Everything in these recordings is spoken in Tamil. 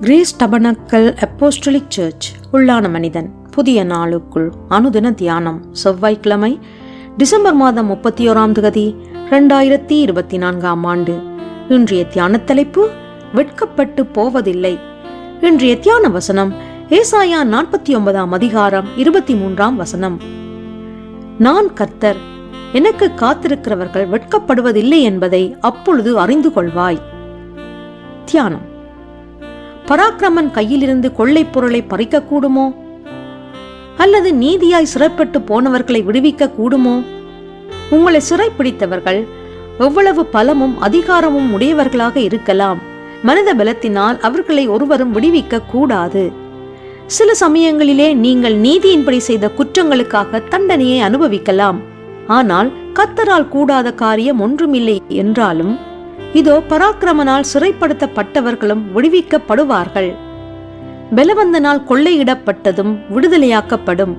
கிரேஸ் டபனக்கல் அப்போஸ்டலிக் சர்ச் உள்ளான மனிதன். புதிய நாளுக்குள் அனுதின தியானம் செவ்வாய்க்கிழமை டிசம்பர் மாதம் முப்பத்தி ஓராம் தேதி ரெண்டாயிரத்தி இருபத்தி நான்காம் ஆண்டு. இன்றைய தியான தலைப்பு வெட்கப்பட்டு போவதில்லை. இன்றைய தியான வசனம் ஏசாயா நாற்பத்தி ஒன்பதாம் அதிகாரம் இருபத்தி மூன்றாம் வசனம். நான் கர்த்தர் எனக்கு காத்திருக்கிறவர்கள் வெட்கப்படுவதில்லை என்பதை அப்பொழுது அறிந்து கொள்வாய். தியானம். பராக்கிரமன் கையிலிருந்து கொள்ளைப் பொருளை பறிக்க கூடுமோ அல்லது நீதியாய் சிறைப்பட்டு போனவர்களை விடுவிக்க கூடுமோ உங்களை சிறைப்பிடித்தவர்கள் எவ்வளவு பலமும் அதிகாரமும் உடையவர்களாக இருக்கலாம். மனித பலத்தினால் அவர்களை ஒருவரும் விடுவிக்க கூடாது சில சமயங்களிலே நீங்கள் நீதியின்படி செய்த குற்றங்களுக்காக தண்டனையை அனுபவிக்கலாம். ஆனால் கத்தரால் கூடாத காரியம் ஒன்றுமில்லை என்றாலும் இதோ பராக்கிரமனால் சிறைப்படுத்தப்பட்டவர்களும் விடுவிக்கப்படுவார்கள். பலவந்தனால் கொள்ளையிடப்பட்டதும் விடுதலையாக்கப்படும்.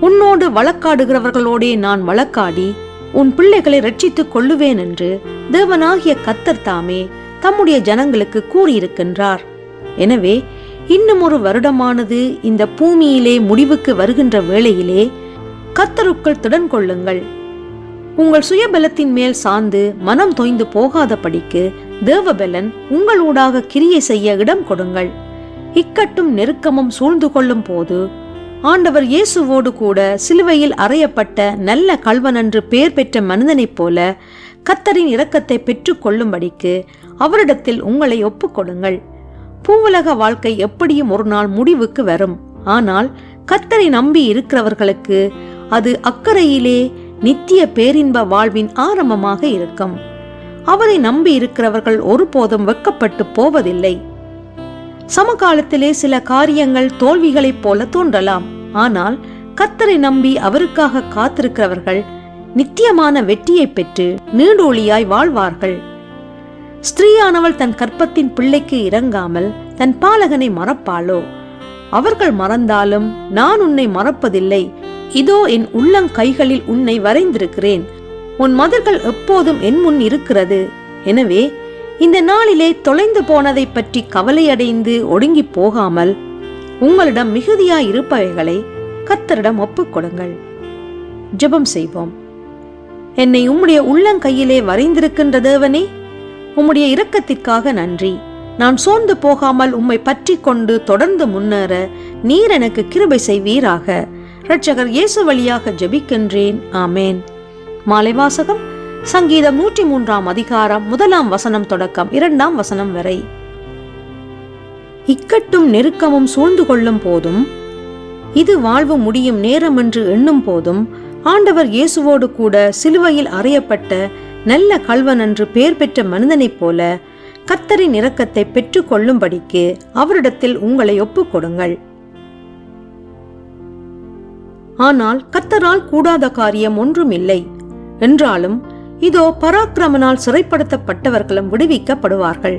உன்னோடு வழக்காடுகிறவர்களோடே நான் வழக்காடி உன் பிள்ளைகளை ரட்சித்துக் கொள்ளுவேன் என்று தேவனாகிய கத்தர் தாமே தம்முடைய ஜனங்களுக்கு கூறியிருக்கின்றார். எனவே இன்னும் ஒரு வருடமானது இந்த பூமியிலே முடிவுக்கு வருகின்ற வேளையிலே கத்தருக்குள் திடன் கொள்ளுங்கள் உங்கள் சுயபலத்தின் மேல் சார்ந்து மனம் தொய்ந்து போகாதபடிக்கு தேவபலன் உங்களூடாக கிரியை செய்ய இடம் கொடுங்கள். இக்கட்டும் நெருக்கமும் சூழ்ந்து கொள்ளும் போது ஆண்டவர் இயேசுவோடு கூட சிலுவையில் அறையப்பட்ட நல்ல கல்வனன்று பெயர் பெற்ற மனிதனைப் போல கத்தரின் இரக்கத்தை பெற்றுக் கொள்ளும்படிக்கு அவரிடத்தில் உங்களை ஒப்புக்கொடுங்கள் பூவுலக வாழ்க்கை எப்படியும் ஒரு நாள் முடிவுக்கு வரும். ஆனால் கத்தரை நம்பி இருக்கிறவர்களுக்கு அது அக்கறையிலே நித்திய பேரின்ப வாழ்வின் ஆரம்பமாக இருக்கும். அவரை நம்பி இருக்கிறவர்கள் ஒருபோதும் வெக்கப்பட்டு போவதில்லை. சமகாலத்திலே சில காரியங்கள் தோல்விகளைப் போல தோன்றலாம். ஆனால் கத்தரை நம்பி அவருக்காக காத்திருக்கிறவர்கள் நித்தியமான வெற்றியை பெற்று நீடோழியாய் வாழ்வார்கள். ஸ்திரீயானவள் தன் கற்பத்தின் பிள்ளைக்கு இறங்காமல் தன் பாலகனை மறப்பாளோ? அவர்கள் மறந்தாலும் நான் உன்னை மறப்பதில்லை. இதோ என் உள்ளங்கைகளில் உன்னை வரைந்திருக்கிறேன். உன் மதர்கள் எப்போதும் என் முன் இருக்கிறது. எனவே இந்த நாளிலே தொலைந்து போனதை பற்றி கவலையடைந்து ஒடுங்கி போகாமல் உங்களிடம் மிகுதியாய் இருப்பவைகளை கத்தரிடம் ஒப்புக்கொடுங்கள் ஜெபம் செய்வோம். என்னை உம்முடைய உள்ளங்கையிலே வரைந்திருக்கின்ற தேவனே உம்முடைய இரக்கத்திற்காக நன்றி. நான் சோர்ந்து போகாமல் உம்மை பற்றி கொண்டு தொடர்ந்து முன்னேற நீர் எனக்கு கிருபை செய்வீராக. இரட்சகர் இயேசு வழியாக ஜெபிக்கின்றேன். ஆமேன். மாலை வாசகம் சங்கீதம் நூற்றி மூன்றாம் அதிகாரம் முதலாம் வசனம் தொடக்கம் இரண்டாம் வசனம் வரை. இக்கட்டும் நெருக்கமும் சூழ்ந்து கொள்ளும் போதும் இது வாழ்வு முடியும் நேரம் என்று எண்ணும் போதும் ஆண்டவர் இயேசுவோடு கூட சிலுவையில் அறையப்பட்ட நல்ல கல்வன் என்று பெயர் பெற்ற மனிதனைப் போல கத்தரின் இரக்கத்தை பெற்றுக்கொள்ளும்படிக்கு அவரிடத்தில் உங்களை ஒப்புக்கொடுங்கள் ஆனால் கத்தரால் கூடாத காரியம் ஒன்றுமில்லை. என்றாலும் இதோ பராக்கிரமனால் சிறைப்படுத்தப்பட்டவர்களும் விடுவிக்கப்படுவார்கள்.